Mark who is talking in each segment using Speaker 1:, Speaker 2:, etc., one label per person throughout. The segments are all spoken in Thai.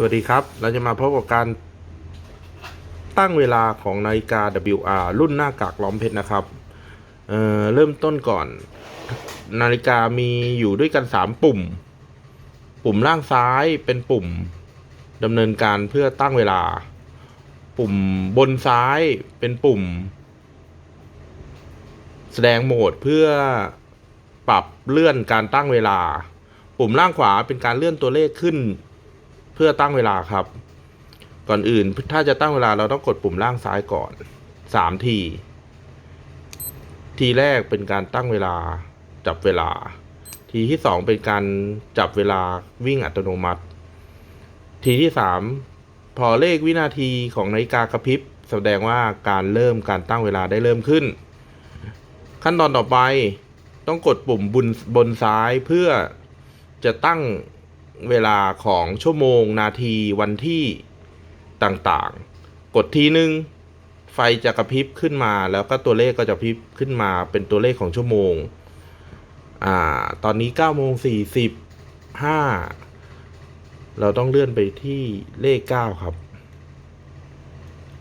Speaker 1: สวัสดีครับ เราจะมาพบกับการตั้งเวลาของนาฬิกา WR รุ่นหน้ากากล้อมเพชรนะครับเเริ่มต้นก่อน นาฬิกามีอยู่ด้วยกัน 3 ปุ่ม ปุ่มล่างซ้ายเป็นปุ่มดำเนินการเพื่อตั้งเวลา ปุ่มบนซ้ายเป็นปุ่ม แสดงโหมดเพื่อปรับเลื่อนการตั้งเวลา ปุ่มล่างขวาเป็นการเลื่อนตัวเลขขึ้น เพื่อตั้งเวลาครับ ก่อนอื่นถ้าจะตั้งเวลาเราต้องกดปุ่มล่างซ้ายก่อนสามที ทีแรกเป็นการตั้งเวลาจับเวลา ทีที่สองเป็นการจับเวลาวิ่งอัตโนมัติ ทีที่สามพอเลขวินาทีของนาฬิกากระพริบแสดงว่าการเริ่มการตั้งเวลาได้เริ่มขึ้น ขั้นตอนต่อไปต้องกดปุ่มบนบนซ้ายเพื่อจะตั้ง เวลาของชั่วโมง นาทีวันที่ต่างๆ กดทีนึง ไฟจะกระพริบขึ้นมา แล้วก็ตัวเลขก็จะพริบขึ้นมาเป็นตัวเลขของชั่วโมง อ่า ตอนนี้9โมง45 เราต้องเลื่อนไปที่เลข 9 ครับ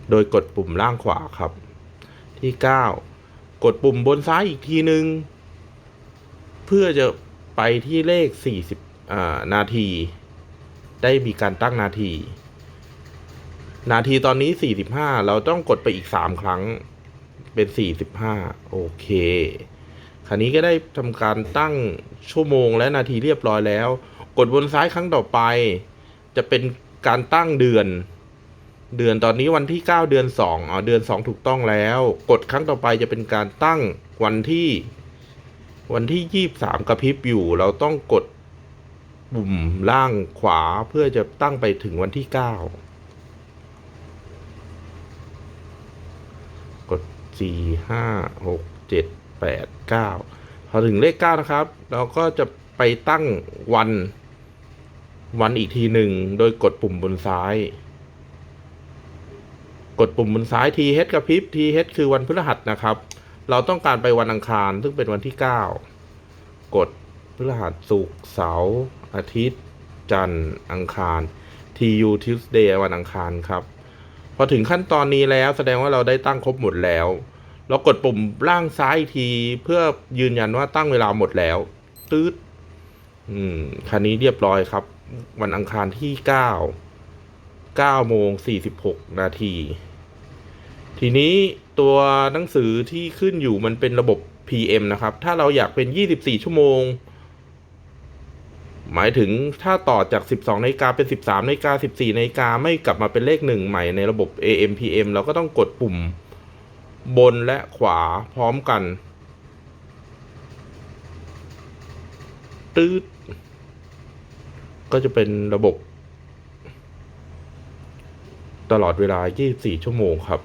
Speaker 1: โดยกดปุ่มล่างขวาครับ ที่ 9 กดปุ่มบนซ้ายอีกทีนึง เพื่อจะไปที่เลข40อ่า นาที ได้มีการตั้งนาที นาทีตอนนี้ 45 เราต้องกดไปอีก 3 ครั้งเป็น 45 โอเค คราวนี้ก็ได้ทำการตั้งชั่วโมงและนาทีเรียบร้อยแล้ว กดบนซ้ายครั้งต่อไป จะเป็นการตั้งเดือน เดือนตอนนี้วันที่ 9 เดือน 2อ๋อเดือน 2 ถูกต้องแล้ว กดครั้งต่อไปจะเป็นการตั้งวันที่ วันที่ 23 กระพริบอยู่ เราต้องกด ปุ่มล่างขวาเพื่อจะตั้งไปถึงวันที่ 9 กด 4 5 6 7 8 9 พอถึงเลข 9 นะครับ เราก็จะไปตั้งวันวันอีกทีหนึ่งโดยกดปุ่มบนซ้าย กดปุ่มบนซ้าย TH กระพริบ TH คือวันพฤหัสนะครับ เราต้องการไปวันอังคารซึ่งเป็นวันที่ 9 กด พฤหัสศุกร์เสาร์อาทิตย์ จันทร์อังคาร TU Tuesday วันอังคารครับ พอถึงขั้นตอนนี้แล้วแสดงว่าเราได้ตั้งครบหมดแล้ว เรากดปุ่มล่างซ้ายอีกทีเพื่อยืนยันว่าตั้งเวลาหมดแล้วตืดอืมคันนี้เรียบร้อยครับ วันอังคารที่9 9โมง46นาที ทีนี้ตัวหนังสือที่ขึ้นอยู่มันเป็นระบบ PM นะครับ ถ้าเราอยากเป็น 24 ชั่วโมง หมายถึงถ้าต่อจาก 12นาฬิกาเป็น 13นาฬิกา14นาฬิกาไม่กลับมาเป็นเลขหนึ่งใหม่ในระบบ AM PM เราก็ต้องกดปุ่มบนและขวาพร้อมกัน ตืดก็จะเป็นระบบ ตลอดเวลา 24 ชั่วโมงครับ